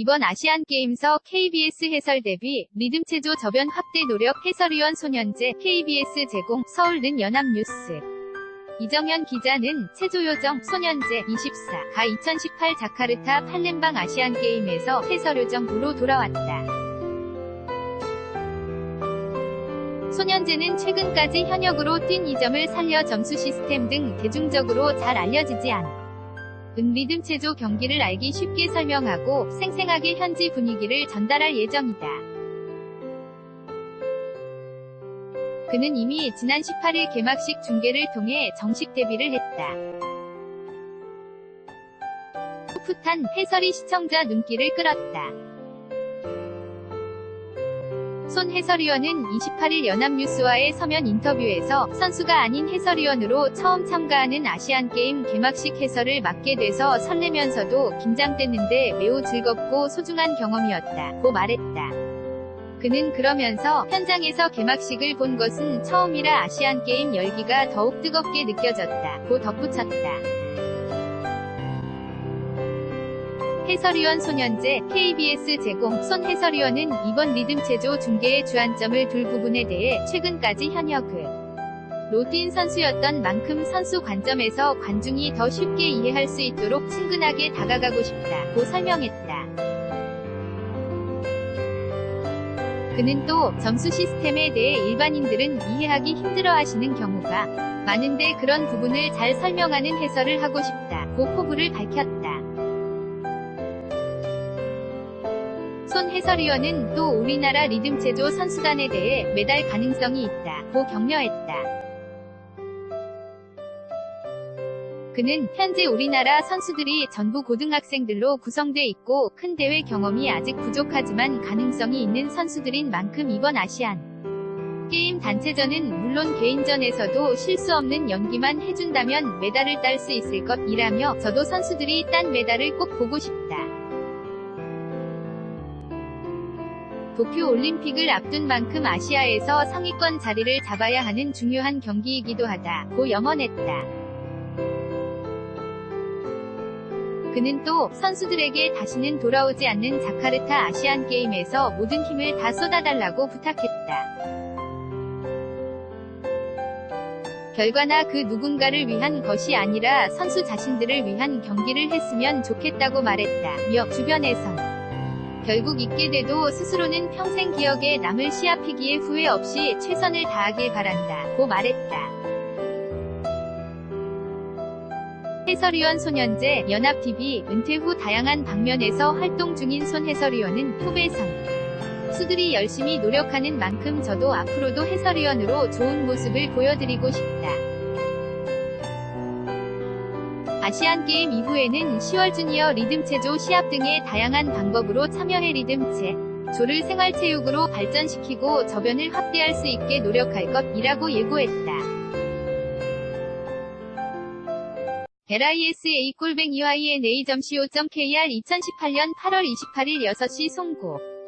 이번 아시안게임서 KBS 해설 대비 리듬 체조 저변 확대 노력 해설위원 손현재 KBS 제공 서울는 연합뉴스 이정현 기자는 체조요정 손현재 24가 2018 자카르타 팔렘방 아시안게임에서 해설요정으로 돌아왔다. 손현재는 최근까지 현역으로 뛴 이점을 살려 점수 시스템 등 대중적으로 잘 알려지지 않 은 리듬 체조 경기를 알기 쉽게 설명하고 생생하게 현지 분위기를 전달할 예정이다. 그는 이미 지난 18일 개막식 중계를 통해 정식 데뷔를 했다. 풋풋한 해설이 시청자 눈길을 끌었다. 손 해설위원은 28일 연합뉴스와의 서면 인터뷰에서 선수가 아닌 해설위원으로 처음 참가하는 아시안게임 개막식 해설을 맡게 돼서 설레면서도 긴장됐는데 매우 즐겁고 소중한 경험이었다. 고 말했다. 그는 그러면서 현장에서 개막식을 본 것은 처음이라 아시안게임 열기가 더욱 뜨겁게 느껴졌다. 고 덧붙였다. 해설위원 손현재 KBS 제공 손 해설위원은 이번 리듬 체조 중계의 주안점을 둘 부분에 대해 최근까지 현역을 로뛴 선수였던 만큼 선수 관점에서 관중이 더 쉽게 이해할 수 있도록 친근하게 다가가고 싶다고 설명했다. 그는 또 점수 시스템에 대해 일반인들은 이해하기 힘들어 하시는 경우가 많은데 그런 부분을 잘 설명하는 해설을 하고 싶다고 포부를 밝혔다. 손 해설위원은 또 우리나라 리듬체조 선수단에 대해 메달 가능성이 있다고 격려했다. 그는 현재 우리나라 선수들이 전부 고등학생들로 구성돼 있고 큰 대회 경험이 아직 부족하지만 가능성이 있는 선수들인 만큼 이번 아시안 게임 단체전은 물론 개인전에서도 실수 없는 연기만 해준다면 메달을 딸 수 있을 것이라며 저도 선수들이 딴 메달을 꼭 보고 싶다. 도쿄 올림픽을 앞둔 만큼 아시아에서 상위권 자리를 잡아야 하는 중요한 경기이기도 하다고 염원했다. 그는 또 선수들에게 다시는 돌아오지 않는 자카르타 아시안 게임에서 모든 힘을 다 쏟아달라고 부탁했다. 결과나 그 누군가를 위한 것이 아니라 선수 자신들을 위한 경기를 했으면 좋겠다고 말했다. 며 주변에선 결국 잊게 돼도 스스로는 평생 기억에 남을 시합이기에 후회 없이 최선을 다하길 바란다. 고 말했다. 해설위원 손현재 연합TV 은퇴 후 다양한 방면에서 활동 중인 손 해설위원은 후배선 수들이 열심히 노력하는 만큼 저도 앞으로도 해설위원으로 좋은 모습을 보여드리고 싶다. 아시안게임 이후에는 10월 주니어 리듬체조 시합 등의 다양한 방법으로 참여해 리듬체 조를 생활체육으로 발전시키고 저변을 확대할 수 있게 노력할 것이라고 예고했다. LISA 꼴뱅 UINA.co.kr 2018년 8월 28일 6시 송고